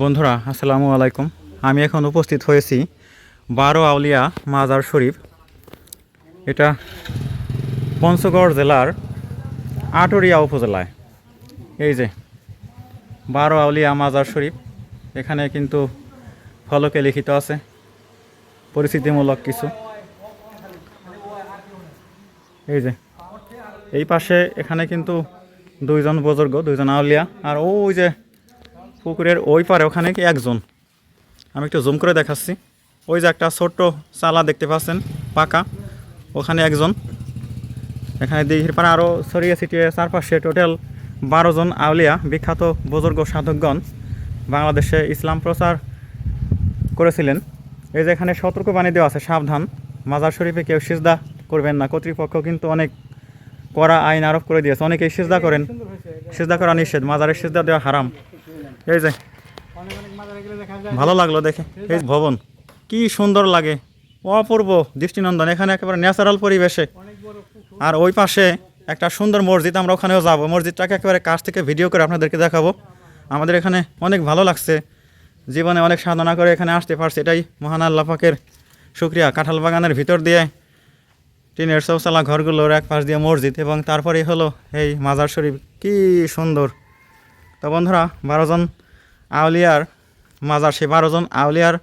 বন্ধুরা, আসসালামু আলাইকুম। আমি এখন উপস্থিত হয়েছি বারো আউলিয়া মাজার শরীফ। এটা পঞ্চগড় জেলার আটরিয়া উপজেলায়। এই যে, বারো আউলিয়া মাজার শরীফ। এখানে কিন্তু ফলকে লিখিত আছে পরিস্থিতিমূলক কিছু। এই যে, এই পাশে এখানে কিন্তু দুইজন বুজুর্গ, দুইজন আউলিয়া। আর ওই যে পুকুরের ওই পারে ওখানে একজন? আমি একটু জুম করে দেখাচ্ছি। ওই যে একটা ছোট্ট চালা দেখতে পাচ্ছেন, পাকা। ওখানে একজন। এখানে দিঘির পাড়ে আরও ছড়িয়ে ছিটিয়ে চারপাশে টোটাল বারো জন আউলিয়া, বিখ্যাত বুজুর্গ সাধকগণ বাংলাদেশে ইসলাম প্রচার করেছিলেন। এই যে এখানে সতর্কবাণী দেওয়া আছে, সাবধান। মাজার শরীফে কেউ সিজদা করবেন না। কর্তৃপক্ষ কিন্তু অনেক কড়া আইন আরোপ করে দিয়েছে। অনেকেই সিজদা করেন। সিজদা করা নিষেধ। মাজারের সিজদা দেওয়া হারাম। এই যে। ভালো লাগল দেখে। এই ভবন। কি সুন্দর লাগে। অপূর্ব দৃষ্টিনন্দন। এখানে একেবারে ন্যাচারাল পরিবেশে। আর ওই পাশে একটা সুন্দর মসজিদ, আমরা ওখানেও যাব। মসজিদটাকে একেবারে কাছ থেকে ভিডিও করে আপনাদেরকে দেখাবো। আমাদের এখানে অনেক ভালো লাগছে। জীবনে অনেক সাধনা করে এখানে আসতে পারছি। এটাই মহান আল্লাহ পাকের শুক্রিয়া। কাঁঠাল বাগানের ভিতর দিয়ে টিনের চৌচালা ঘরগুলোর এক পাশ দিয়ে মসজিদ এবং তারপরেই হলো এই মাজার শরীফ। কি সুন্দর। তো বন্ধুরা, বারোজন আউলিয়ার মাজার, সেই বারোজন আউলিয়ার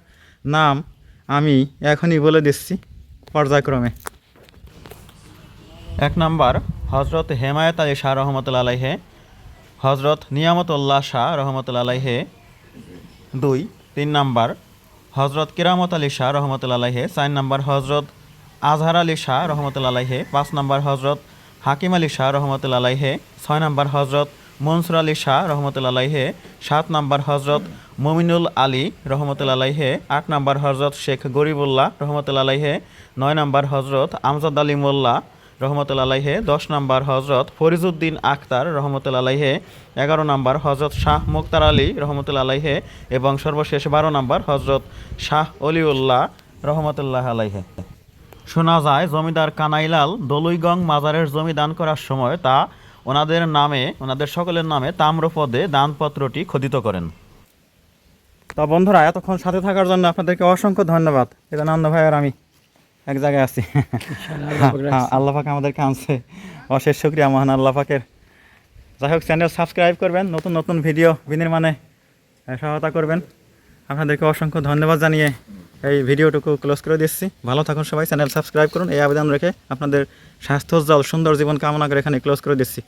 নাম আমি এখনই বলে দিচ্ছি পর্যায়ক্রমে। এক নাম্বার হজরত হেমায়ত আলী শাহ রহমতুল্লা আলাইহে হজরত নিয়ামতুল্লাহ শাহ রহমতুল্লা আলাইহে। দুই, তিন নাম্বার হজরত কিরামত আলী শাহ রহমতুল্লা আলাইহে। চার নাম্বার হজরত আজহার আলী শাহ রহমতুল্লা আলাইহে। পাঁচ নাম্বার হজরত হাকিম আলী শাহ রহমতুল্লা আলাইহে। ছয় নাম্বার হজরত মনসুর আলী শাহ রহমতুল্লা আলাইহে, সাত নাম্বার হজরত মমিনুল আলী রহমতুল্লা আলাইহে, আট নাম্বার হজরত শেখ গরিবুল্লাহ রহমতুল্লা আলাইহে, নয় নাম্বার হজরত আমজাদ আলী মোল্লা রহমতুল্লা আলাইহে, দশ নাম্বার হজরত ফরিজুদ্দিন আখতার রহমতুল্লা আলাইহে, এগারো নাম্বার হজরত শাহ মুক্তার আলী রহমতুল্লা আলাইহে এবং সর্বশেষ বারো নাম্বার হজরত শাহ অলিউল্লাহ রহমতুল্লাহ আলাইহে। শোনা যায়, জমিদার কানাইলাল দলুইগং মাজারের জমি দান করার সময় তা ওনাদের নামে ওনাদের সকলের নামে তাম্রপদে দানপত্রটি খোদিত করেন। তা বন্ধুরা এতক্ষণ সাথে থাকার জন্য আপনাদেরকে অসংখ্য ধন্যবাদ। এটা নন্দ ভাই আর আমি এক জায়গায় আছি। হ্যাঁ, আল্লাহ পাক আমাদেরকে আনছে। অশেষ শুক্রিয়া মহান আল্লাহ পাকের। যাই হোক চ্যানেল সাবস্ক্রাইব করবেন নতুন নতুন ভিডিও বিনির্মাণে সহায়তা করবেন। আপনাদেরকে অসংখ্য ধন্যবাদ জানিয়ে এই ভিডিওটুকু ক্লোজ করে দিচ্ছি। ভালো থাকুন সবাই চ্যানেল সাবস্ক্রাইব করুন। এই আবেদন রেখে আপনাদের স্বাস্থ্যোজ্জ্বল সুন্দর জীবন কামনা করে এখানে ক্লোজ করে দিচ্ছি।